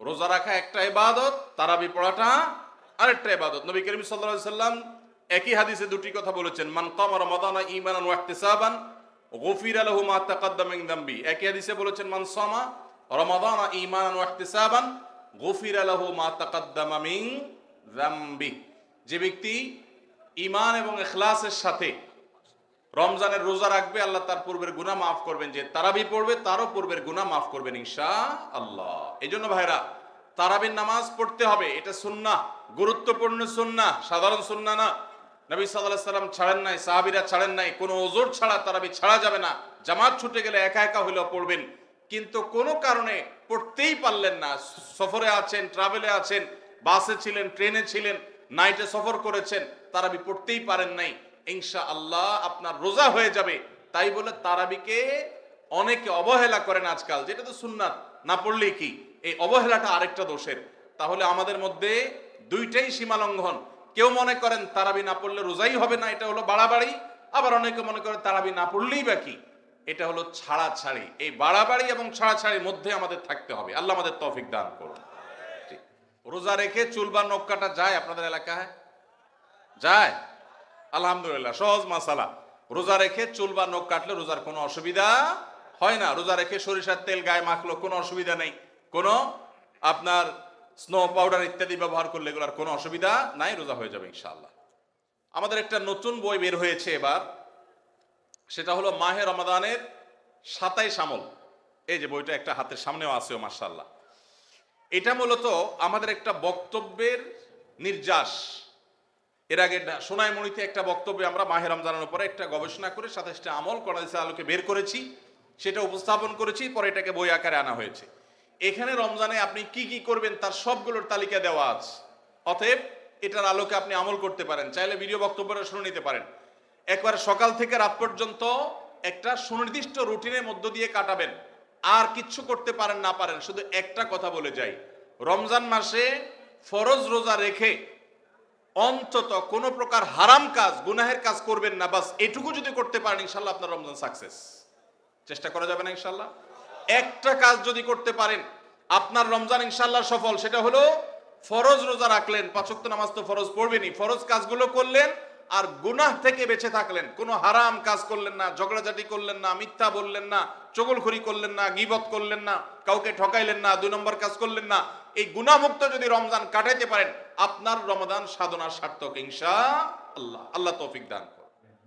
রোজা রাখা একটা ইবাদত, তারাবি পড়াটা আরেকটা ইবাদত। নবী করিম আলাইহি সাল্লাম একই হাদিসে দুটি কথা বলেছেন, মান কামা রমাদানা ঈমানান ওয়া ইহতিসাবান, গুফিরা লাহু মা তাকাদ্দামা দামবি। একই হাদিসে বলেছেন, মান সামা রমাদানা ঈমানান ওয়া ইহতিসাবান, গুফিরা লাহু মা তাকাদ্দামা মিন দামবি। যে ব্যক্তি ঈমান এবং ইখলাসের সাথে রমজানের রোজা রাখবে, আল্লাহ তার পূর্বের গুনাহ মাফ করবেন। যে তারাবি পড়বে, তারও পূর্বের গুনাহ মাফ করবেন ইনশা আল্লাহ এই জন্য ভাইরা তারাবির নামাজ পড়তে হবে, এটা সুন্না গুরুত্বপূর্ণ সুন্না সাধারণ সুন্না না। নবী সাল্লাহ সাল্লাম ছাড়েন নাই, সাহাবিরা ছাড়েন নাই, কোনো ওজোর ছাড়া তারাবি ছাড়া যাবে না। জামাত ছুটে গেলে একা একা হইলেও পড়বেন, কিন্তু কোনো কারণে পড়তেই পারলেন না। সফরে আছেন ট্রাভেলে আছেন বাসে ছিলেন ট্রেনে ছিলেন নাইটে সফর করেছেন, তারাবি পড়তেই পারেন নাই। ইনশা আল্লাহ আপনার রোজা হয়ে যাবে। তাই বলে তারাবিকে অনেকে অবহেলা করেন আজকাল, যেটা তো সুন্নাত, না পড়লেই কি? এই অবহেলাটা আরেকটা দোষের। তাহলে আমাদের মধ্যে দুইটাই সীমা লঙ্ঘন। কেউ মনে করেন তারাবি না পড়লে রোজাই হবে না, এটা হলো বাড়াবাড়ি। আবার অনেকে মনে করেন তারাবি না পড়লেই বা কি? এটা হলো ছাড়া ছাড়ি এই বাড়াবাড়ি এবং ছাড়া ছাড়ির মধ্যে আমাদের থাকতে হবে। আল্লাহ আমাদের তফিক দান করুন। রোজা রেখে চুল বা নখ কাটা যায় আপনাদের এলাকায়? যায়। আলহামদুলিল্লাহ, সহজ মাসালা। রোজা রেখে চুল বা নখ কাটলে রোজার কোনো অসুবিধা হয় না। রোজা রেখে সরিষার তেল গায়ে মাখলো কোনো অসুবিধা নেই। কোনো আপনার স্নো পাউডার ইত্যাদি ব্যবহার করলে এগুলোর কোনো অসুবিধা নাই, রোজা হয়ে যাবে ইনশাআল্লাহ। আমাদের একটা নতুন বই বের হয়েছে এবার, সেটা হলো মাহে রমাদানের সাতাইশ আমল। এই যে বইটা একটা হাতের সামনেও আছে ও মার্শাল্লাহ এটা মূলত আমাদের একটা বক্তব্যের নির্যাস। এর আগে সোনাইমণিতে একটা বক্তব্যে আমরা মাহে রমজানের উপরে একটা গবেষণা করে সাতাশটা আমল করা আলোকে বের করেছি, সেটা উপস্থাপন করেছি, পরে এটাকে বই আকারে আনা হয়েছে। এখানে রমজানে আপনি কি কি করবেন তার সবগুলোর তালিকা দেওয়া আছে। অতএব এটার আলোকে আপনি আমল করতে পারেন, চাইলে ভিডিও বক্তব্যটা শুনে নিতে পারেন। একবার সকাল থেকে রাত পর্যন্ত একটা সুনির্দিষ্ট রুটিনের মধ্য দিয়ে কাটাবেন। আর কিচ্ছু করতে পারেন না পারেন, শুধু একটা কথা বলে যাই। রমজান মাসে ফরজ রোজা রেখে অন্তত কোন প্রকার হারাম কাজ, গুনাহের কাজ করবেন না, বাস এটুকু যদি করতে পারেন, ইনশাল্লাহ আপনার রমজান সাকসেস। চেষ্টা করা যাবে না, ইনশাল্লাহ? একটা কাজ যদি করতে পারেন, আপনার রমজান ইনশাল্লাহ সফল, সেটা হলো ফরজ রোজা রাখলেন পাঁচক্ত নামাজ তো ফরজ পড়বেনই। ফরজ কাজগুলো করলেন আর গুনাহ থেকে বেঁচে থাকলেন। কোনো হারাম কাজ করলেন না, ঝগড়াঝাটি করলেন না, মিথ্যা বললেন না, চগলখড়ি করলেন না, গিবত করলেন না, কাউকে ঠকাইলেন না, দুই নম্বর কাজ করলেন না। এই গুনাহমুক্ত যদি রমজান কাটাইতে পারেন, আপনার রমজান সাধনা সার্থক ইনশা আল্লাহ আল্লাহ তৌফিক দান।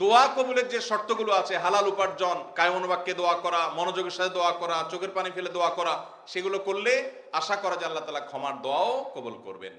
দোয়া কবুলের যে শর্তগুলো আছে, হালাল উপার্জন কায়মনোবাক্যে দোয়া করা, মনোযোগের সাথে দোয়া করা, চোখের পানি ফেলে দোয়া করা, সেগুলো করলে আশা করা যে আল্লাহ তালা ক্ষমার দোয়াও কবুল করবেন।